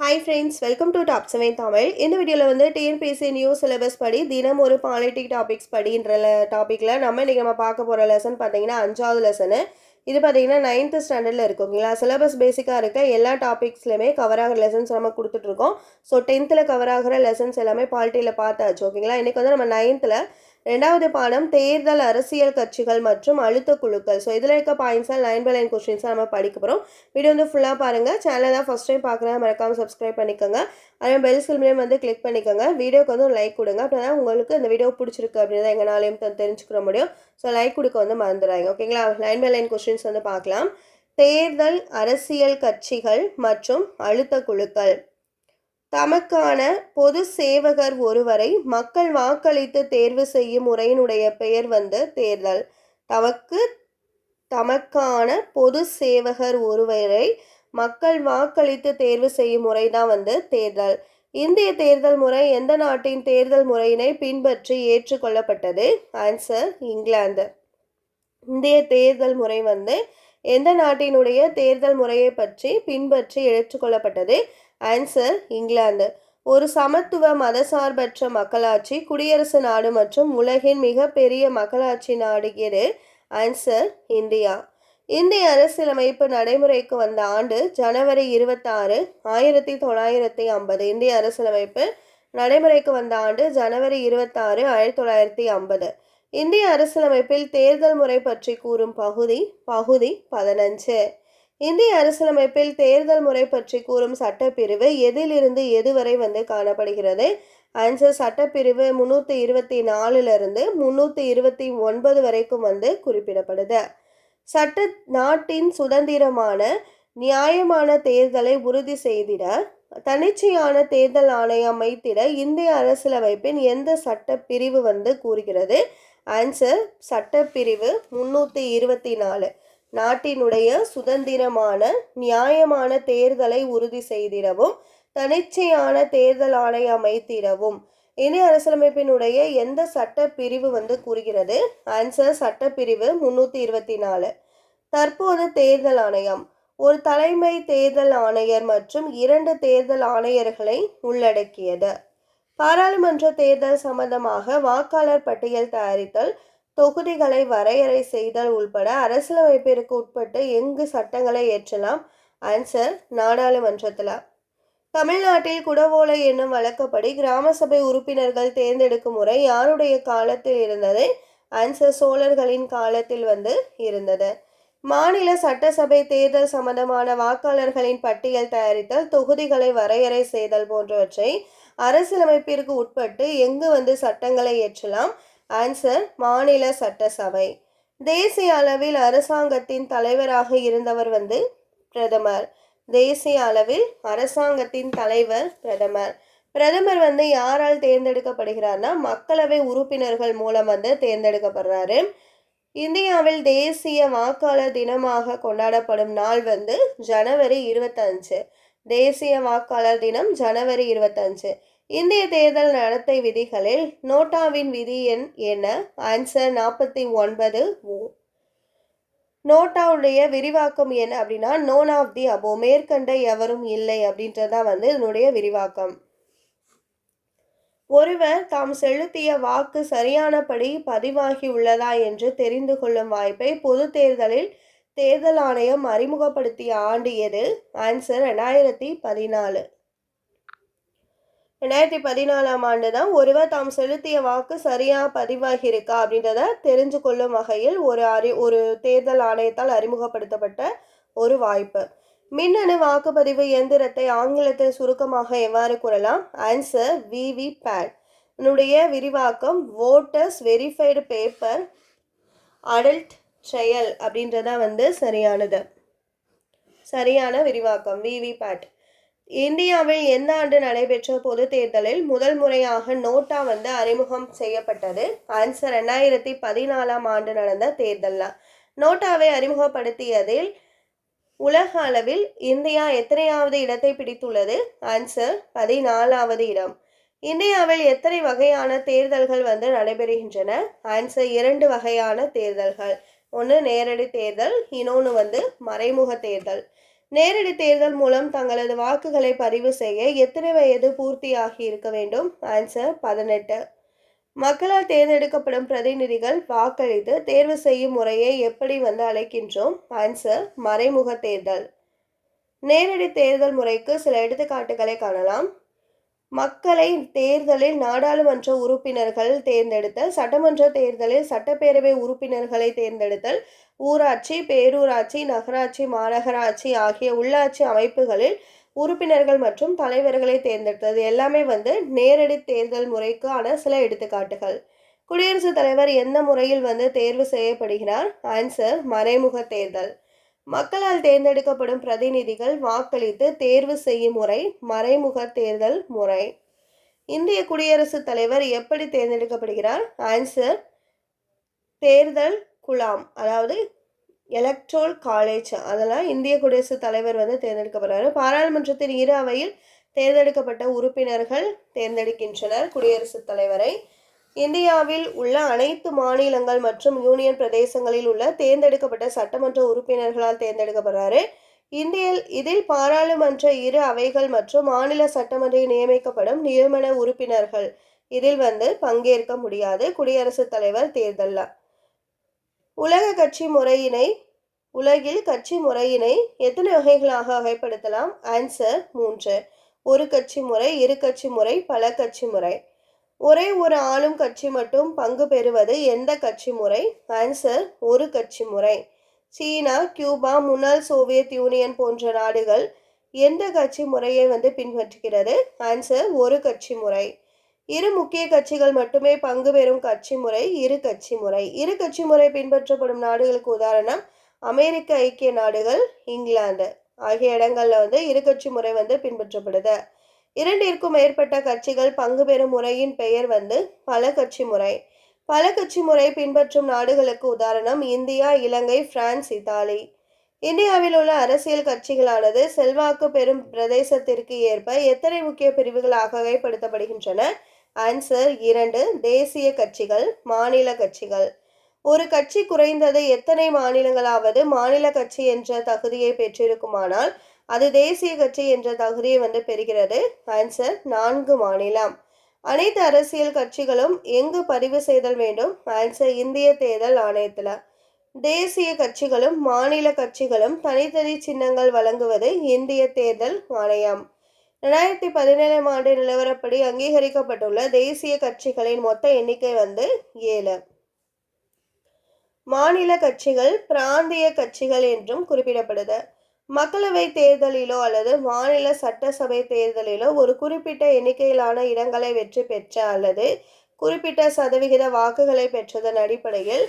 Hi friends welcome to top seven Tamil இந்த வீடியோவில் வந்து டிஎன்பிஎஸ்சி நியூ சிலபஸ் படி தினம் ஒரு பாலிட்டிக் டாபிக்ஸ் படின்ற டாப்பிக்கில் நம்ம இன்றைக்கி நம்ம பார்க்க போகிற லெசன் பார்த்தீங்கன்னா அஞ்சாவது லெசனு இது பார்த்தீங்கன்னா நைன்த்து ஸ்டாண்டர்டில் இருக்கும் ஓகேங்களா சிலபஸ் பேசிக்காக இருக்க எல்லா டாபிக்ஸ்லையுமே கவர் ஆகிற லெசன்ஸ் நம்ம கொடுத்துட்ருக்கோம் ஸோ டென்த்தில் கவர் ஆகிற லெசன்ஸ் எல்லாமே பாலிட்டியில் பார்த்தாச்சு ஓகேங்களா இன்றைக்கி வந்து நம்ம நைன்த்தில் ரெண்டாவது பாடம் தேர்தல் அரசியல் கட்சிகள் மற்றும் அழுத்த குழுக்கள். ஸோ இதில் இருக்க பாயிண்ட்ஸாக லைன் பை லைன் கொஸ்டின்ஸாக நம்ம படிக்க போகிறோம் வீடியோ வந்து ஃபுல்லாக பாருங்கள் சேனலை தான் ஃபஸ்ட் டைம் பார்க்குறேன் மறக்காமல் சப்ஸ்கிரைப் பண்ணிக்கோங்க. அதே பெல் சில்மையும் வந்து கிளிக் பண்ணிக்கோங்க. வீடியோக்கு வந்து ஒரு லைக் கொடுங்க. அப்படின்னா தான் உங்களுக்கு இந்த வீடியோ பிடிச்சிருக்கு அப்படின்னு எங்களாலையும் தெரிஞ்சுக்கிற முடியும். ஸோ லைக் கொடுக்க வந்து மறந்துடாங்க ஓகேங்களா லைன் பை லைன் கொஸ்டின்ஸ் வந்து பார்க்கலாம். தேர்தல் அரசியல் கட்சிகள் மற்றும் அழுத்த குழுக்கள். தமக்கான பொது சேவகர் ஒருவரை மக்கள் வாக்களித்து தேர்வு செய்யும் முறையினுடைய பெயர் வந்து தேர்தல். தமக்கு தமக்கான பொது சேவகர் ஒருவரை மக்கள் வாக்களித்து தேர்வு செய்யும் முறை தான் வந்து தேர்தல். இந்திய தேர்தல் முறை எந்த நாட்டின் தேர்தல் முறையினை பின்பற்றி ஏற்றுக்கொள்ளப்பட்டது? ஆன்சர் இங்கிலாந்து இந்திய தேர்தல் முறை வந்து எந்த நாட்டினுடைய தேர்தல் முறையை பற்றி பின்பற்றி ஏற்றுக்கொள்ளப்பட்டது? Answer England. ஒரு சமத்துவ மதசார்பற்ற மக்களாட்சி குடியரசு நாடு மற்றும் உலகின் மிகப்பெரிய மக்களாட்சி நாடு எது? Answer India. இந்திய அரசியலமைப்பு நடைமுறைக்கு வந்த ஆண்டு ஜனவரி இருபத்தாறு ஆயிரத்தி தொள்ளாயிரத்தி ஐம்பது. இந்திய அரசியலமைப்பு நடைமுறைக்கு வந்த ஆண்டு ஜனவரி இருபத்தாறு ஆயிரத்தி தொள்ளாயிரத்தி ஐம்பது. இந்திய அரசியலமைப்பில் தேர்தல் முறை பற்றி கூறும் பகுதி பகுதி பதினஞ்சு. இந்திய அரசியலமைப்பில் தேர்தல் முறை பற்றி கூறும் சட்டப்பிரிவு எதிலிருந்து எதுவரை வந்து காணப்படுகிறது? ஆன்சர் சட்டப்பிரிவு முந்நூற்றி இருபத்தி நாலுலேருந்து முந்நூற்றி இருபத்தி ஒன்பது வரைக்கும் வந்து குறிப்பிடப்படுது. சட்ட நாட்டின் சுதந்திரமான நியாயமான தேர்தலை உறுதி செய்திட தன்னிச்சையான தேர்தல் ஆணையம் அமைத்திட இந்திய அரசியலமைப்பின் எந்த சட்ட பிரிவு வந்து கூறுகிறது? ஆன்சர் சட்டப்பிரிவு முன்னூற்றி இருபத்தி நாலு. நாட்டினுடைய சுதந்திரமான நியாயமான தேர்தலை உறுதி செய்திடவும் தனிச்சையான தேர்தல் ஆணை அமைத்திடவும். இந்திய அரசியலமைப்பினுடைய எந்த சட்ட பிரிவு வந்து கூறுகிறது? ஆன்சர் சட்டப்பிரிவு முன்னூற்றி இருபத்தி நாலு தற்போது தேர்தல் ஆணையம். ஒரு தலைமை தேர்தல் ஆணையர் மற்றும் இரண்டு தேர்தல் ஆணையர்களை உள்ளடக்கியது. பாராளுமன்ற தேர்தல் சம்பந்தமாக வாக்காளர் பட்டியல் தயாரித்தல் தொகுதிகளை வரையறை செய்தல் உள்பட அரசியலமைப்பிற்கு உட்பட்டு எங்கு சட்டங்களை ஏற்றலாம்? ஆன்சர் நாடாளுமன்றத்தில். தமிழ்நாட்டில் குடவோலை என்னும் வழக்கப்படி கிராம சபை உறுப்பினர்கள் தேர்ந்தெடுக்கும் முறை யாருடைய காலத்தில் இருந்தது? ஆன்சர் சோழர்களின் காலத்தில் வந்து இருந்தது. மாநில சட்டசபை தேர்தல் சம்பந்தமான வாக்காளர்களின் பட்டியல் தயாரித்தல் தொகுதிகளை வரையறை செய்தல் போன்றவற்றை அரசியலமைப்பிற்கு உட்பட்டு எங்கு வந்து சட்டங்களை ஏற்றலாம்? ஆன்சர் மாநில சட்டசபை. தேசிய அளவில் அரசாங்கத்தின் தலைவராக இருந்தவர் வந்து பிரதமர். தேசிய அளவில் அரசாங்கத்தின் தலைவர் பிரதமர். பிரதமர் வந்து யாரால் தேர்ந்தெடுக்கப்படுகிறார்னா மக்களவை உறுப்பினர்கள் மூலம் வந்து தேர்ந்தெடுக்கப்படுறாரு. இந்தியாவில் தேசிய வாக்காளர் தினமாக கொண்டாடப்படும் நாள் வந்து ஜனவரி இருபத்தஞ்சு. தேசிய வாக்காளர் தினம் ஜனவரி இருபத்தஞ்சு. இந்திய தேர்தல் நடத்தை விதிகளில் நோட்டாவின் விதி எண் என்ன? ஆன்சர் நாற்பத்தி ஒன்பது. ஓ. நோட்டாவுடைய விரிவாக்கம் என்ன அப்படின்னா நோன் ஆஃப் தி அபோ மேற்கண்ட எவரும் இல்லை அப்படின்றதான் வந்து இதனுடைய விரிவாக்கம். ஒருவர் தாம் செலுத்திய வாக்கு சரியானபடி பதிவாகி உள்ளதா என்று தெரிந்து கொள்ளும் வாய்ப்பை பொது தேர்தலில் தேர்தல் ஆணையம் அறிமுகப்படுத்திய ஆண்டு எது? ஆன்சர் ரெண்டாயிரத்தி பதினாலு. ரெண்டாயிரத்தி பதினாலாம் ஆண்டு தான் ஒருவர் தாம் செலுத்திய வாக்கு சரியாக பதிவாகியிருக்கா அப்படின்றத தெரிஞ்சு கொள்ளும் வகையில் ஒரு அறி ஒரு தேர்தல் ஆணையத்தால் அறிமுகப்படுத்தப்பட்ட ஒரு வாய்ப்பு. மின்னணு வாக்குப்பதிவு இயந்திரத்தை ஆங்கிலத்தில் சுருக்கமாக எவ்வாறு கூறலாம்? ஆன்சர் விவி பேட் இதனுடைய விரிவாக்கம் ஓட்டர்ஸ் வெரிஃபைடு பேப்பர் அடல்ட் ட்ரையல் அப்படின்றதா வந்து சரியானது. சரியான விரிவாக்கம் விவி பேட் இந்தியாவில் எந்த ஆண்டு நடைபெற்ற பொது தேர்தலில் முதல் முறையாக நோட்டா வந்து அறிமுகம் செய்யப்பட்டது? ஆன்சர் ரெண்டாயிரத்தி பதினாலாம் ஆண்டு நடந்த தேர்தலில் நோட்டாவை அறிமுகப்படுத்தியதில் உலக அளவில் இந்தியா எத்தனையாவது இடத்தை பிடித்துள்ளது? ஆன்சர் பதினாலாவது இடம். இந்தியாவில் எத்தனை வகையான தேர்தல்கள் வந்து நடைபெறுகின்றன? ஆன்சர் இரண்டு வகையான தேர்தல்கள். ஒன்று நேரடி தேர்தல் இன்னொன்று வந்து மறைமுக தேர்தல். நேரடி தேர்தல் மூலம் தங்களது வாக்குகளை பதிவு செய்ய எத்தனை வயது பூர்த்தியாகி இருக்க வேண்டும்? ஆன்சர் பதினெட்டு. மக்களால் தேர்ந்தெடுக்கப்படும் பிரதிநிதிகள் வாக்களித்து தேர்வு செய்யும் முறையை எப்படி வந்து அழைக்கின்றோம்? ஆன்சர் மறைமுக தேர்தல். நேரடி தேர்தல் முறைக்கு சில எடுத்துக்காட்டுகளை காணலாம். மக்களை தேர்தலில் நாடாளுமன்ற உறுப்பினர்கள் தேர்ந்தெடுத்தல் சட்டமன்ற தேர்தலில் சட்டப்பேரவை உறுப்பினர்களை தேர்ந்தெடுத்தல் ஊராட்சி பேரூராட்சி நகராட்சி மாநகராட்சி ஆகிய உள்ளாட்சி அமைப்புகளில் உறுப்பினர்கள் மற்றும் தலைவர்களை தேர்ந்தெடுத்தது. எல்லாமே வந்து நேரடி தேர்தல் முறைக்கான சில எடுத்துக்காட்டுகள். குடியரசுத் தலைவர் எந்த முறையில் வந்து தேர்வு செய்யப்படுகிறார்? ஆன்சர் மறைமுக தேர்தல். மக்களால் தேர்ந்தெடுக்கப்படும் பிரதிநிதிகள் வாக்களித்து தேர்வு செய்யும் முறை மறைமுக தேர்தல் முறை. இந்திய குடியரசுத் தலைவர் எப்படி தேர்ந்தெடுக்கப்படுகிறார்? ஆன்சர் தேர்தல் குலாம். அதாவது எலக்ட்ரோல் காலேஜ் அதெல்லாம் இந்திய குடியரசுத் தலைவர் வந்து தேர்ந்தெடுக்கப்படுறாரு பாராளுமன்றத்தின் இரு அவையில் தேர்ந்தெடுக்கப்பட்ட உறுப்பினர்கள் தேர்ந்தெடுக்கின்றனர் குடியரசுத் தலைவரை. இந்தியாவில் உள்ள அனைத்து மாநிலங்கள் மற்றும் யூனியன் பிரதேசங்களில் உள்ள தேர்ந்தெடுக்கப்பட்ட சட்டமன்ற உறுப்பினர்களால் தேர்ந்தெடுக்கப்படுறாரு இந்தியில் இதில் பாராளுமன்ற இரு அவைகள் மற்றும் மாநில சட்டமன்றில் நியமிக்கப்படும் நியமன உறுப்பினர்கள் இதில் வந்து பங்கேற்க முடியாது. குடியரசுத் தலைவர் தேர்தலில். உலக கட்சி முறையினை உலகில் கட்சி முறையினை எத்தனை வகைகளாக வகைப்படுத்தலாம்? ஆன்சர் மூன்று. ஒரு கட்சி முறை இரு கட்சி முறை பல கட்சி முறை. ஒரே ஒரு ஆளும் கட்சி மட்டும் பங்கு பெறுவது எந்த கட்சி முறை? ஆன்சர் ஒரு கட்சி முறை. சீனா கியூபா முன்னாள் சோவியத் யூனியன் போன்ற நாடுகள் எந்த கட்சி முறையை வந்து பின்பற்றுகிறது? ஆன்சர் ஒரு கட்சி முறை. இரு முக்கிய கட்சிகள் மட்டுமே பங்கு பெறும் கட்சி முறை இரு கட்சி முறை. இரு கட்சி முறை பின்பற்றப்படும் நாடுகளுக்கு உதாரணம் அமெரிக்க ஐக்கிய நாடுகள் இங்கிலாந்து. ஆகிய இடங்களில் வந்து இரு கட்சி முறை வந்து பின்பற்றப்படுது. இரண்டிற்கும் மேற்பட்ட கட்சிகள் பங்கு பெறும் முறையின் பெயர் வந்து பல கட்சி முறை. பல கட்சி முறை பின்பற்றும் நாடுகளுக்கு உதாரணம் இந்தியா இலங்கை பிரான்ஸ் இத்தாலி. இந்தியாவில் உள்ள அரசியல் கட்சிகளானது செல்வாக்கு பெறும் பிரதேசத்திற்கு ஏற்ப எத்தனை முக்கிய பிரிவுகளாக வகைப்படுத்தப்படுகின்றன ஆன்சர் இரண்டு. தேசிய கட்சிகள் மாநில கட்சிகள். ஒரு கட்சி குறைந்தது எத்தனை மாநிலங்களாவது மாநில கட்சி என்ற தகுதியை பெற்றிருக்குமானால் அது தேசிய கட்சி என்ற தகுதியை வந்து பெறுகிறது. ஆன்சர் நான்கு மாநிலம். அனைத்து அரசியல் கட்சிகளும் எங்கு பதிவு செய்தல் வேண்டும்? ஆன்சர் இந்திய தேர்தல் ஆணையத்தில். தேசிய கட்சிகளும் மாநில கட்சிகளும் தனித்தனி சின்னங்கள் வழங்குவது இந்திய தேர்தல் ஆணையம். ரெண்டாயிரத்தி பதினேழாம் ஆண்டு நிலவரப்படி அங்கீகரிக்கப்பட்டுள்ள தேசிய கட்சிகளின் மொத்த எண்ணிக்கை வந்து ஏழு. மாநில கட்சிகள் பிராந்திய கட்சிகள் என்றும் குறிப்பிடப்படுது. மக்களவை தேர்தலிலோ அல்லது மாநில சட்டசபை தேர்தலிலோ ஒரு குறிப்பிட்ட எண்ணிக்கையிலான இடங்களை வெற்றி பெற்ற அல்லது குறிப்பிட்ட சதவிகித வாக்குகளை பெற்றதன் அடிப்படையில்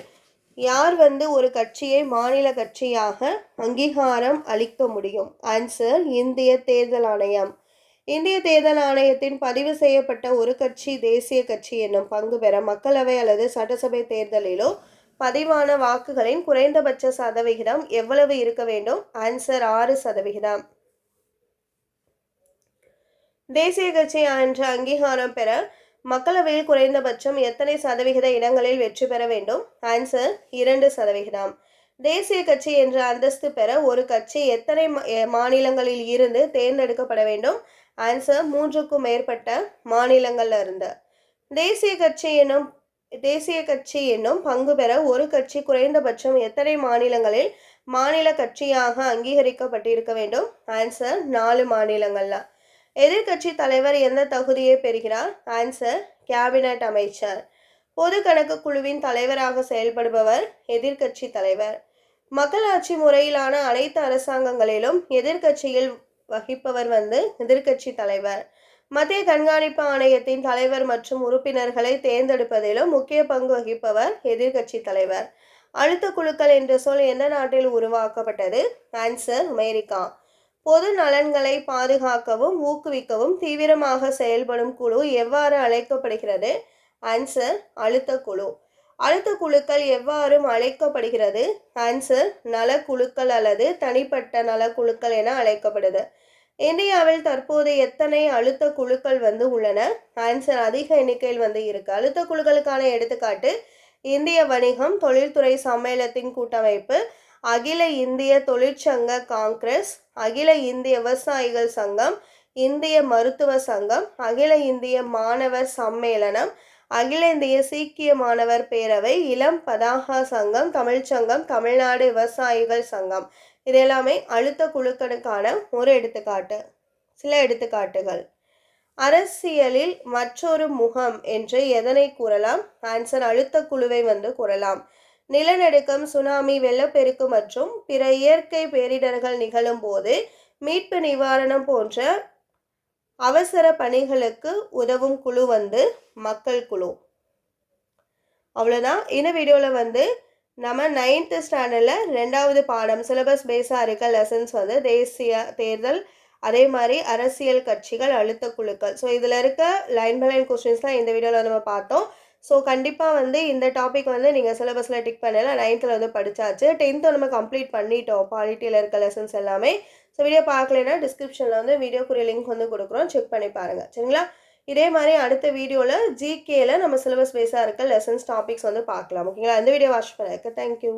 யார் வந்து ஒரு கட்சியை மாநில கட்சியாக அங்கீகாரம் அளிக்க முடியும்? ஆன்சர் இந்திய தேர்தல் ஆணையம். இந்திய தேர்தல் ஆணையத்தின் பதிவு செய்யப்பட்ட ஒரு கட்சி தேசிய கட்சி என்னும் பங்கு பெற மக்களவை அல்லது சட்டசபை தேர்தலிலோ பதிவான வாக்குகளின் குறைந்தபட்ச சதவிகிதம் எவ்வளவு இருக்க வேண்டும்? ஆன்சர் ஆறு சதவிகிதம். தேசிய கட்சி என்ற அங்கீகாரம் பெற மக்களவையில் குறைந்தபட்சம் எத்தனை சதவிகித இடங்களில் வெற்றி பெற வேண்டும்? ஆன்சர் இரண்டு சதவிகிதம். தேசிய கட்சி என்ற அந்தஸ்து பெற ஒரு கட்சி எத்தனை மாநிலங்களில் இருந்து தேர்ந்தெடுக்கப்பட வேண்டும்? ஆன்சர் மூன்றுக்கும் மேற்பட்ட மாநிலங்களில் இருந்த. தேசிய கட்சி எனும் தேசிய கட்சி என்னும் பங்கு பெற ஒரு கட்சி குறைந்தபட்சம் எத்தனை மாநிலங்களில் மாநில கட்சியாக அங்கீகரிக்கப்பட்டிருக்க வேண்டும்? ஆன்சர் நாலு மாநிலங்கள்ல. எதிர்கட்சி தலைவர் எந்த தகுதியை பெறுகிறார்? ஆன்சர் கேபினட் அமைச்சர். பொது கணக்கு குழுவின் தலைவராக செயல்படுபவர் எதிர்கட்சி தலைவர். மக்களாட்சி முறையிலான அனைத்து அரசாங்கங்களிலும் எதிர்கட்சியில் வகிப்பவர் வந்து எதிர்கட்சி தலைவர். மத்திய கண்காணிப்பு ஆணையத்தின் தலைவர் மற்றும் உறுப்பினர்களை தேர்ந்தெடுப்பதிலும் முக்கிய பங்கு வகிப்பவர் எதிர்கட்சி தலைவர். அழுத்த குழுக்கள் என்ற சொல் எந்த நாட்டில் உருவாக்கப்பட்டது? Answer America. பொது நலன்களை பாதுகாக்கவும் ஊக்குவிக்கவும் தீவிரமாக செயல்படும் குழு எவ்வாறு அழைக்கப்படுகிறது? ஆன்சர் அழுத்த குழு. அழுத்த குழுக்கள் எவ்வாறு அழைக்கப்படுகிறது? ஆன்சர் நலக்குழுக்கள் அல்லது தனிப்பட்ட நலக்குழுக்கள் என அழைக்கப்படுது. இந்தியாவில் தற்போது எத்தனை அழுத்த குழுக்கள் வந்து உள்ளன? ஆன்சர் அதிக எண்ணிக்கையில் வந்து இருக்கு. அழுத்த குழுக்களுக்கான எடுத்துக்காட்டு இந்திய வணிகம் தொழில்துறை சம்மேளத்தின் கூட்டமைப்பு அகில இந்திய தொழிற்சங்க காங்கிரஸ் அகில இந்திய விவசாயிகள் சங்கம் இந்திய மருத்துவ சங்கம் அகில இந்திய மாணவர் சம்மேளனம் அகில இந்திய சீக்கிய மாணவர் பேரவை இளம் பதாகா சங்கம் தமிழ்ச்சங்கம் தமிழ்நாடு விவசாயிகள் சங்கம். இதெல்லாமே அழுத்த குழுக்களுக்கான ஒரு எடுத்துக்காட்டு. சில எடுத்துக்காட்டுகள். அரசியலில் மற்றொரு முகம் என்று எதனை கூறலாம்? ஆன்சர் அழுத்த குழுவை வந்து கூறலாம். நிலநடுக்கம் சுனாமி வெள்ளப்பெருக்கு மற்றும் பிற இயற்கை பேரிடர்கள் நிகழும் போது மீட்பு நிவாரணம் போன்ற அவசர பணிகளுக்கு உதவும் குழு வந்து மக்கள் குழு. அவ்வளோதான் இந்த வீடியோவில் வந்து நம்ம நைன்த்து ஸ்டாண்டர்டில் ரெண்டாவது பாடம் சிலபஸ் பேஸாக இருக்க லெசன்ஸ் வந்து தேசிய தேர்தல் அதே மாதிரி அரசியல் கட்சிகள் அழுத்த குழுக்கள். ஸோ இதில் இருக்க லைன் பை லைன் கொஸ்டின்ஸ் தான் இந்த வீடியோவில் நம்ம பார்த்தோம். ஸோ கண்டிப்பாக வந்து இந்த டாபிக் வந்து நீங்கள் சிலபஸில் டிக் பண்ணல நைன்த்தில் வந்து படித்தாச்சு டென்த்தை நம்ம கம்ப்ளீட் பண்ணிட்டோம். பாலிட்டியில் இருக்க லெசன்ஸ் எல்லாமே. ஸோ வீடியோ பார்க்கலைன்னா டிஸ்கிரிப்ஷனில் வந்து வீடியோக்குரிய லிங்க் வந்து கொடுக்குறோம். செக் பண்ணி பாருங்கள் சரிங்களா? இதே மாதிரி அடுத்த வீடியோவில் ஜிகேயில் நம்ம சிலபஸ் பேஸாக இருக்க லெசன்ஸ் டாபிக்ஸ் வந்து பார்க்கலாம். ஓகேங்களா இந்த வீடியோ வாட்ச் பண்ணதுக்கு தேங்க்யூ